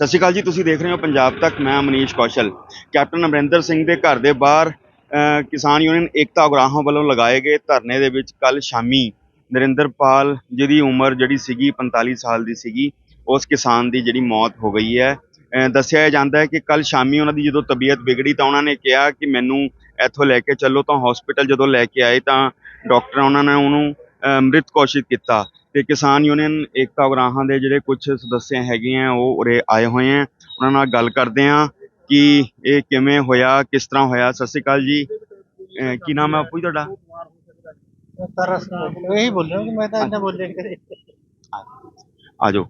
ਸਤਿ ਸ਼੍ਰੀ ਅਕਾਲ ਜੀ, ਤੁਸੀਂ ਦੇਖ ਰਹੇ ਹੋ ਪੰਜਾਬ ਤੱਕ, ਮੈਂ ਮਨੀਸ਼ ਕੌਸ਼ਲ। ਕੈਪਟਨ ਅਮਰਿੰਦਰ ਸਿੰਘ ਦੇ ਘਰ ਦੇ ਬਾਹਰ ਕਿਸਾਨ ਯੂਨੀਅਨ ਏਕਤਾ ਉਗਰਾਹਾਂ ਵੱਲੋਂ ਲਗਾਏ ਗਏ ਧਰਨੇ ਦੇ ਵਿੱਚ ਕੱਲ ਸ਼ਾਮੀ ਨਰਿੰਦਰਪਾਲ ਜਿਹਦੀ ਉਮਰ ਜਿਹੜੀ ਸੀਗੀ 45 ਸਾਲ ਦੀ ਸੀਗੀ, ਉਸ ਕਿਸਾਨ ਦੀ ਜਿਹੜੀ ਮੌਤ ਹੋ ਗਈ ਹੈ। ਦੱਸਿਆ ਜਾਂਦਾ ਹੈ ਕਿ ਕੱਲ ਸ਼ਾਮੀ ਉਹਨਾਂ ਦੀ ਜਦੋਂ ਤਬੀਅਤ ਵਿਗੜੀ ਤਾਂ ਉਹਨਾਂ ਨੇ ਕਿਹਾ ਕਿ ਮੈਨੂੰ ਇੱਥੋਂ ਲੈ ਕੇ ਚੱਲੋ, ਤਾਂ ਹਸਪੀਟਲ ਜਦੋਂ ਲੈ ਕੇ ਆਏ ਤਾਂ ਡਾਕਟਰ ਉਹਨਾਂ ਨੇ ਉਹਨੂੰ ਮ੍ਰਿਤ ਘੋਸ਼ਿਤ ਕੀਤਾ। ਤੇ ਕਿਸਾਨ ਯੂਨੀਅਨ ਏਕਤਾ ਉਗਰਾਹਾਂ ਦੇ ਜਿਹੜੇ ਕੁਝ ਸਦੱਸਿਆ ਹੈਗੇ ਆ ਉਹ ਉਰੇ ਆਏ ਹੋਏ ਆ। ਉਹਨਾਂ ਨਾਲ ਗੱਲ ਕਰਦੇ ਆ ਕਿ ਇਹ ਕਿਵੇਂ ਹੋਇਆ ਕਿਸ ਤਰ੍ਹਾਂ ਹੋਇਆ? ਸਤਿ ਸ਼੍ਰੀ ਅਕਾਲ ਜੀ। ਅਹ ਕੀ ਨਾਮ ਹੈ ਆਪੂ ਜੀ ਤੁਹਾਡਾ? ਤਰਸ ਇਹੀ ਬੋਲਿਆ ਕਿ ਮੈਂ ਤਾਂ ਇੰਨਾ ਬੋਲਿਆ ਕਰੇ। ਆ ਜਾਓ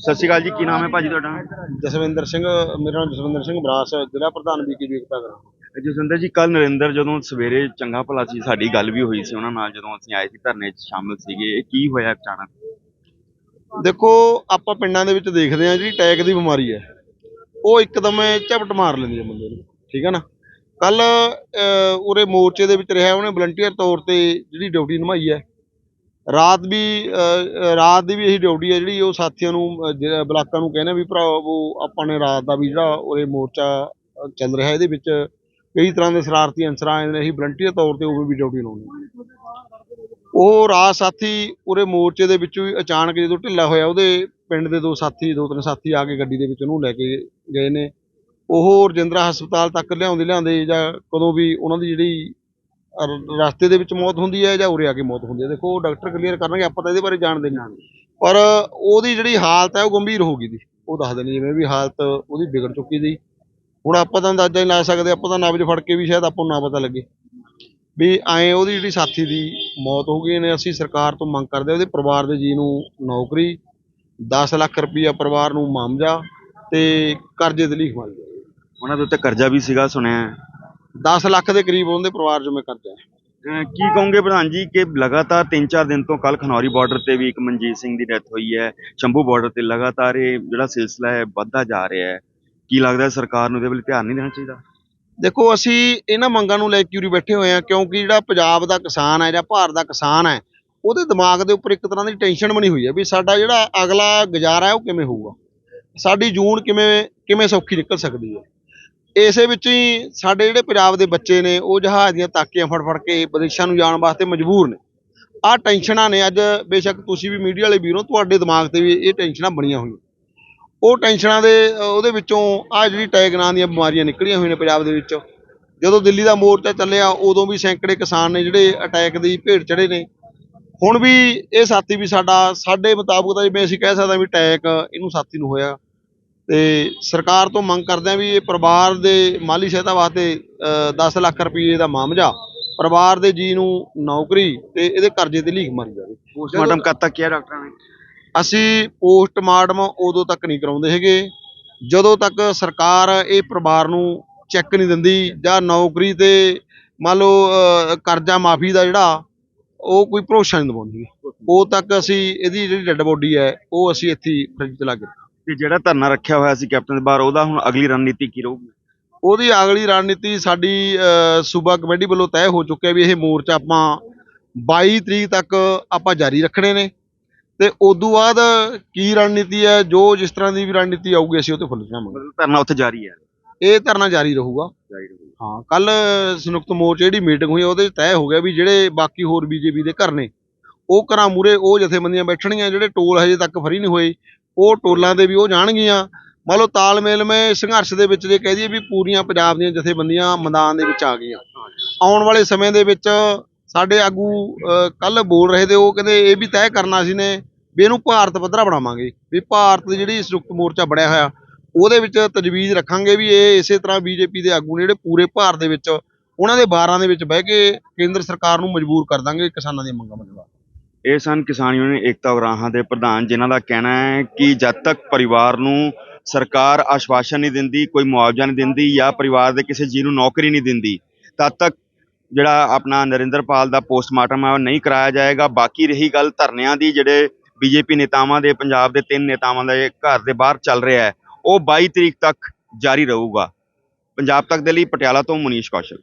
ਸਤਿ ਸ਼੍ਰੀ ਅਕਾਲ ਜੀ ਕੀ ਨਾਮ ਹੈ ਭਾਜੀ ਤੁਹਾਡਾ? ਜਸਵਿੰਦਰ ਸਿੰਘ ਮੇਰਾ ਨਾਮ ਜਸਵਿੰਦਰ ਸਿੰਘ ਬਰਾਸ ਜ਼ਿਲ੍ਹਾ ਪ੍ਰਧਾਨ ਬੀਕੇ ਏਕਤਾ ਕਰਾਂ ਜਸਵਿੰਦਰ ਜੀ ਕੱਲ ਨਰਿੰਦਰ ਜਦੋਂ ਸਵੇਰੇ ਚੰਗਾ ਭਲਾ ਸੀ ਸਾਡੀ ਗੱਲ ਵੀ ਹੋਈ ਸੀ ਉਹਨਾਂ ਨਾਲ ਜਦੋਂ ਅਸੀਂ ਆਏ ਸੀ ਧਰਨੇ 'ਚ ਸ਼ਾਮਲ ਸੀਗੇ ਇਹ ਕੀ ਹੋਇਆ ਅਚਾਨਕ? ਦੇਖੋ ਆਪਾਂ ਪਿੰਡਾਂ ਦੇ ਵਿੱਚ ਦੇਖਦੇ ਆ ਜਿਹੜੀ ਅਟੈਕ ਦੀ ਬਿਮਾਰੀ ਹੈ ਉਹ ਇੱਕਦਮ ਝਪਟ ਮਾਰ ਲੈਂਦੀ ਹੈ ਬੰਦੇ ਨੂੰ ਠੀਕ ਹੈ ਨਾ? ਕੱਲ ਉਰੇ ਮੋਰਚੇ ਦੇ ਵਿੱਚ ਰਿਹਾ ਉਹਨੇ ਵਲੰਟੀਅਰ ਤੌਰ ਤੇ ਜਿਹੜੀ ਡਿਊਟੀ ਨਿਭਾਈ ਹੈ ਰਾਤ ਵੀ ਅਹ, ਰਾਤ ਦੀ ਵੀ ਇਹੀ ਡਿਊਟੀ ਹੈ ਜਿਹੜੀ ਉਹ ਸਾਥੀਆਂ ਨੂੰ ਬਲਾਕਾਂ ਨੂੰ ਕਹਿੰਦੇ ਵੀ ਭਰਾਵੋ ਆਪਾਂ ਨੇ ਰਾਤ ਦਾ ਵੀ ਜਿਹੜਾ ਉਰੇ ਮੋਰਚਾ ਚੱਲ ਰਿਹਾ ਇਹਦੇ ਵਿੱਚ ਕਈ ਤਰ੍ਹਾਂ ਦੇ ਸ਼ਰਾਰਤੀ ਅਨਸਰ ਆਏ ਨੇ ਅਸੀਂ ਵਲੰਟੀਅਰ ਤੌਰ ਤੇ ਉਹ ਵੀ ਡਿਊਟੀ ਲਾਉਣੀ ਉਹ ਰਾਤ ਸਾਥੀ ਉਰੇ ਮੋਰਚੇ ਦੇ ਵਿੱਚੋਂ ਹੀ ਅਚਾਨਕ ਜਦੋਂ ਢਿੱਲਾ ਹੋਇਆ ਉਹਦੇ ਪਿੰਡ ਦੇ ਦੋ ਸਾਥੀ ਦੋ ਤਿੰਨ ਸਾਥੀ ਆ ਕੇ ਗੱਡੀ ਦੇ ਵਿੱਚ ਉਹਨੂੰ ਲੈ ਕੇ ਗਏ ਨੇ। ਉਹ ਰਜਿੰਦਰਾ ਹਸਪਤਾਲ ਤੱਕ ਲਿਆਉਂਦੇ ਲਿਆਉਂਦੇ ਜਾਂ ਕਦੋਂ ਵੀ ਉਹਨਾਂ ਦੀ ਜਿਹੜੀ ਰਸਤੇ ਦੇ ਵਿੱਚ ਮੌਤ ਹੁੰਦੀ ਹੈ ਜਾਂ ਉਰੇ ਆ ਕੇ ਮੌਤ ਹੁੰਦੀ ਹੈ। ਦੇਖੋ ਡਾਕਟਰ ਕਲੀਅਰ ਕਰਨਗੇ ਆਪਾਂ ਤਾਂ ਇਹਦੇ ਬਾਰੇ ਜਾਣਦੇ ਨਹੀਂ। ਪਰ ਉਹਦੀ ਜਿਹੜੀ ਹਾਲਤ ਹੈ ਉਹ ਗੰਭੀਰ ਹੋ ਗਈ ਦੀ। ਉਹ ਦੱਸਦੇ ਨੇ ਜਿਵੇਂ ਵੀ ਹਾਲਤ ਉਹਦੀ ਵਿਗੜ ਚੁੱਕੀ ਦੀ। ਹੁਣ ਆਪਾਂ ਤਾਂ ਅੰਦਾਜ਼ਾ ਨਹੀਂ ਲਾ ਸਕਦੇ ਆਪਾਂ ਤਾਂ ਨਬਜ ਫੜ ਕੇ ਵੀ ਸ਼ਾਇਦ ਆਪਾਂ ਨੂੰ ਨਾ ਪਤਾ ਲੱਗੇ। ਵੀ ਐਂ ਉਹਦੀ ਜਿਹੜੀ ਸਾਥੀ ਦੀ ਮੌਤ ਹੋ ਗਈ ਨੇ ਅਸੀਂ ਸਰਕਾਰ ਤੋਂ ਮੰਗ ਕਰਦੇ ਹਾਂ ਉਹਦੇ ਪਰਿਵਾਰ ਦੇ ਜੀ ਨੂੰ ਨੌਕਰੀ 10 ਲੱਖ ਰੁਪਈਆ ਪਰਿਵਾਰ ਨੂੰ ਮਾਮਜਾ ਤੇ ਕਰਜ਼ੇ ਲੀਖ ਮਾਰੀ ਜਾਵੇ ਉਹਨਾਂ ਦੇ ਉੱਤੇ ਕਰਜ਼ਾ ਵੀ ਸੀਗਾ ਸੁਣਿਆ। ਹੈ। 10 ਲੱਖ ਦੇ ਕਰੀਬ ਉਹਦੇ ਪਰਿਵਾਰ ਮੈਂ ਕਰਜ਼ਾ। ਹੈ ਕੀ ਕਹੋਗੇ ਪ੍ਰਧਾਨ ਜੀ ਕਿ ਲਗਾਤਾਰ 3-4 ਦਿਨ ਤੋਂ ਕੱਲ ਖਨੌਰੀ ਬਾਰਡਰ ਤੇ ਵੀ ਇੱਕ ਮਨਜੀਤ ਸਿੰਘ ਦੀ ਡੈਥ ਹੋਈ ਹੈ ਸ਼ੰਭੂ ਬਾਰਡਰ ਤੇ ਲਗਾਤਾਰ ਇਹ ਜਿਹੜਾ ਸਿਲਸਿਲਾ ਹੈ ਵੱਧਦਾ ਜਾ ਰਿਹਾ ਹੈ। ਕੀ ਲੱਗਦਾ ਸਰਕਾਰ ਨੂੰ ਇਹਦੇ ਵੱਲ ਧਿਆਨ ਨਹੀਂ ਦੇਣਾ ਚਾਹੀਦਾ? ਦੇਖੋ, ਅਸੀਂ ਇਹਨਾਂ ਮੰਗਾਂ ਨੂੰ ਲੈ ਕੇ ਉਰੀ ਬੈਠੇ ਹੋਏ ਆ ਕਿਉਂਕਿ ਜਿਹੜਾ ਪੰਜਾਬ ਦਾ ਕਿਸਾਨ ਹੈ ਜਾਂ ਭਾਰਤ ਦਾ ਕਿਸਾਨ ਹੈ, ਉਹਦੇ ਦਿਮਾਗ ਦੇ ਉੱਪਰ ਇੱਕ ਤਰ੍ਹਾਂ ਦੀ ਟੈਨਸ਼ਨ ਬਣੀ ਹੋਈ ਹੈ ਵੀ ਸਾਡਾ ਜਿਹੜਾ ਅਗਲਾ ਗੁਜ਼ਾਰਾ ਹੈ, ਉਹ ਕਿਵੇਂ ਹੋਊਗਾ? ਸਾਡੀ ਜੂਨ ਕਿਵੇਂ ਕਿਵੇਂ ਸੌਖੀ ਨਿਕਲ ਸਕਦੀ ਹੈ? ਇਸੇ ਵਿੱਚ ਹੀ ਸਾਡੇ ਜਿਹੜੇ ਪੰਜਾਬ ਦੇ ਬੱਚੇ ਨੇ, ਉਹ ਜਹਾਜ਼ ਦੀਆਂ ਤਾਕੀਆਂ ਫੜ ਫੜ ਕੇ ਵਿਦੇਸ਼ਾਂ ਨੂੰ ਜਾਣ ਵਾਸਤੇ ਮਜਬੂਰ ਨੇ। ਆਹ ਟੈਨਸ਼ਨਾਂ ਨੇ, ਅੱਜ ਬੇਸ਼ੱਕ ਤੁਸੀਂ ਵੀ ਮੀਡੀਆ ਵਾਲੇ ਵੀਰੋ ਤੁਹਾਡੇ ਦਿਮਾਗ ਤੇ ਵੀ ਇਹ ਟੈਨਸ਼ਨਾਂ ਬਣੀਆਂ ਹੋਈਆਂ। ਉਹ ਟੈਨਸ਼ਨਾਂ ਦੇ ਉਹਦੇ ਵਿੱਚੋਂ ਆ ਜਿਹੜੀ ਟੈਗ ਨਾਂ ਦੀਆਂ ਬਿਮਾਰੀਆਂ ਨਿਕਲੀਆਂ ਹੋਈਆਂ ਨੇ ਪੰਜਾਬ ਦੇ ਵਿੱਚ। ਜਦੋਂ ਦਿੱਲੀ ਦਾ ਮੋਰਚਾ ਚੱਲਿਆ ਉਦੋਂ ਵੀ ਸੈਂਕੜੇ ਕਿਸਾਨ ਨੇ ਜਿਹੜੇ ਅਟੈਕ ਦੀ ਭੇਟ ਚੜੇ ਨੇ। ਹੁਣ ਵੀ ਇਹ ਸਾਥੀ ਵੀ ਸਾਡਾ ਸਾਡੇ ਮੁਤਾਬਕ ਤਾਂ ਜਿਵੇਂ ਅਸੀਂ ਕਹਿ ਸਕਦੇ ਹਾਂ ਵੀ ਅਟੈਕ ਇਹਨੂੰ ਸਾਥੀ ਨੂੰ ਹੋਇਆ। ਤੇ ਸਰਕਾਰ ਤੋਂ ਮੰਗ ਕਰਦੇ ਹਾਂ ਵੀ ਇਹ ਪਰਿਵਾਰ ਦੇ ਮਾਲੀ ਸਹਾਇਤਾ ਵਾਸਤੇ ਅ, 10 ਲੱਖ ਰੁਪਏ ਦਾ ਮਾਮਜਾ ਪਰਿਵਾਰ ਦੇ ਜੀ ਨੂੰ ਨੌਕਰੀ ਤੇ ਇਹਦੇ ਕਰਜ਼ੇ ਤੇ ਲੀਕ ਮਾਰੀ ਜਾਵੇ। ਪੋਸਟਮਾਰਟਮ ਕਦ ਤੱਕ ਕਿਹਾ ਡਾਕਟਰਾਂ ਨੇ? ਅਸੀਂ ਪੋਸਟਮਾਰਟਮ ਉਦੋਂ ਤੱਕ ਨਹੀਂ ਕਰਾਉਂਦੇ ਹੈਗੇ। ਜਦੋਂ ਤੱਕ ਸਰਕਾਰ ਇਹ ਪਰਿਵਾਰ ਨੂੰ ਚੈੱਕ ਨਹੀਂ ਦਿੰਦੀ ਜਾਂ ਨੌਕਰੀ ਤੇ ਮੰਨ ਲਓ ਕਰਜ਼ਾ ਮਾਫੀ ਦਾ ਜਿਹੜਾ ਉਹ ਕੋਈ ਭਰੋਸਾ ਨਹੀਂ ਦਿਵਾਉਂਦੀ। ਉਦੋਂ ਤੱਕ ਅਸੀਂ ਇਹਦੀ ਜਿਹੜੀ ਡੈੱਡ ਬੋਡੀ ਹੈ ਉਹ ਅਸੀਂ ਇੱਥੇ ਫ੍ਰਿਜ 'ਚ ਲਾ ਕੇ। ਤੇ ਜਿਹੜਾ ਧਰਨਾ ਰੱਖਿਆ ਹੋਇਆ ਸੀ ਕੈਪਟਨ ਦੇ ਬਾਹਰ ਉਹਦਾ ਹੁਣ ਅਗਲੀ ਰਣਨੀਤੀ ਕੀ ਰਹੂਗੀ? ਉਹਦੀ ਅਗਲੀ ਰਣਨੀਤੀ ਸਾਡੀ ਸੂਬਾ ਕਮੇਟੀ ਵੱਲੋਂ ਤੈਅ ਹੋ ਚੁੱਕਿਆ ਵੀ ਇਹ ਮੋਰਚਾ ਆਪਾਂ 22 ਤਰੀਕ ਤੱਕ ਆਪਾਂ ਜਾਰੀ ਰੱਖਣੇ ਨੇ। ਤੇ ਉਦੋਂ ਬਾਅਦ ਕੀ ਰਣਨੀਤੀ ਹੈ? ਜੋ ਜਿਸ ਤਰ੍ਹਾਂ ਦੀ ਵੀ ਰਣਨੀਤੀ ਆਊਗੀ ਅਸੀਂ ਉਹ ਤੇ ਫੁੱਲ ਜਾਵਾਂਗੇ ਮਤਲਬ ਧਰਨਾ ਉੱਥੇ ਜਾਰੀ ਹੈ। ਇਹ ਧਰਨਾ ਜਾਰੀ ਰਹੂਗਾ। ਜਾਰੀ ਰਹੂਗਾ। ਹਾਂ ਕੱਲ ਸੰਯੁਕਤ ਮੋਰਚੇ ਜਿਹੜੀ ਮੀਟਿੰਗ ਹੋਈ ਉਹਦੇ ਤੈਅ ਹੋ ਗਿਆ ਵੀ ਜਿਹੜੇ ਬਾਕੀ ਹੋਰ ਬੀਜੇਪੀ ਦੇ ਘਰ ਨੇ ਉਹ ਘਰਾਂ ਮੂਰੇ ਉਹ ਜਥੇਬੰਦੀਆਂ ਬੈਠਣਗੀਆਂ ਜਿਹੜੇ ਟੋਲ ਹਜੇ ਤੱਕ ਫਰੀ ਨਹੀਂ ਹੋਏ ਉਹ ਟੋਲਾਂ ਦੇ ਵੀ ਉਹ ਜਾਣਗੀਆਂ। ਮੰਨ ਲਓ ਤਾਲਮੇਲ ਮੇ ਸੰਘਰਸ਼ ਦੇ ਵਿੱਚ ਜੇ ਕਹਿ ਦਈਏ ਵੀ ਪੂਰੀਆਂ ਪੰਜਾਬ ਦੀਆਂ ਜਥੇਬੰਦੀਆਂ ਮੈਦਾਨ ਦੇ ਵਿੱਚ ਆ ਗਈਆਂ। ਆਉਣ ਵਾਲੇ ਸਮੇਂ ਦੇ ਵਿੱਚ ਸਾਡੇ ਆਗੂ ਕੱਲ ਬੋਲ ਰਹੇ ਤੇ ਉਹ ਕਹਿੰਦੇ ਇਹ ਵੀ ਤੈਅ ਕਰਨਾ ਸੀ ਨੇ ਵੀ ਇਹਨੂੰ ਭਾਰਤ ਪੱਧਰਾ ਬਣਾਵਾਂਗੇ, ਵੀ ਭਾਰਤ ਦੀ ਜਿਹੜੀ ਸੰਯੁਕਤ ਮੋਰਚਾ ਬਣਿਆ ਹੋਇਆ, ਉਹਦੇ ਵਿੱਚ ਤਜਵੀਜ਼ ਰੱਖਾਂਗੇ ਵੀ ਇਹ ਇਸੇ ਤਰ੍ਹਾਂ ਬੀਜੇਪੀ ਦੇ ਆਗੂ ਨੇ ਜਿਹੜੇ ਪੂਰੇ ਭਾਰਤ ਦੇ ਵਿੱਚ, ਉਹਨਾਂ ਦੇ ਬਾਰਾਂ ਦੇ ਵਿੱਚ ਬਹਿ ਕੇ ਕੇਂਦਰ ਸਰਕਾਰ ਨੂੰ ਮਜਬੂਰ ਕਰ ਦਾਂਗੇ ਕਿਸਾਨਾਂ ਦੀਆਂ ਮੰਗਾਂ ਮੰਨਣ ਇਹ ਸਨ ਕਿਸਾਨ ਯੂਨੀਅਨ ਏਕਤਾ ਉਗਰਾਹਾਂ ਦੇ ਪ੍ਰਧਾਨ, ਜਿਨ੍ਹਾਂ ਦਾ ਕਹਿਣਾ ਹੈ ਕਿ ਜਦ ਤੱਕ ਪਰਿਵਾਰ ਨੂੰ ਸਰਕਾਰ ਆਸ਼ਵਾਸਨ ਨਹੀਂ ਦਿੰਦੀ, ਕੋਈ ਮੁਆਵਜ਼ਾ ਨਹੀਂ ਦਿੰਦੀ ਜਾਂ ਪਰਿਵਾਰ ਦੇ ਕਿਸੇ ਜੀ ਨੂੰ ਨੌਕਰੀ ਨਹੀਂ ਦਿੰਦੀ, ਤਦ ਤੱਕ ਜਿਹੜਾ ਆਪਣਾ ਨਰਿੰਦਰਪਾਲ ਦਾ ਪੋਸਟਮਾਰਟਮ ਹੈ, ਉਹ ਨਹੀਂ ਕਰਾਇਆ ਜਾਏਗਾ। ਬਾਕੀ ਰਹੀ ਗੱਲ ਧਰਨਿਆਂ ਦੀ, ਜਿਹੜੇ ਬੀਜੇਪੀ ਨੇਤਾਵਾਂ ਦੇ, ਪੰਜਾਬ ਦੇ ਤਿੰਨ ਨੇਤਾਵਾਂ ਦੇ ਘਰ ਦੇ ਬਾਹਰ ਚੱਲ ਰਿਹਾ ਹੈ, ਉਹ 22 ਤਰੀਕ ਤੱਕ ਜਾਰੀ ਰਹੂਗਾ। ਪੰਜਾਬ ਤੱਕ ਦੇ ਲਈ ਪਟਿਆਲਾ ਤੋਂ ਮਨੀਸ਼ ਕੌਸ਼ਲ।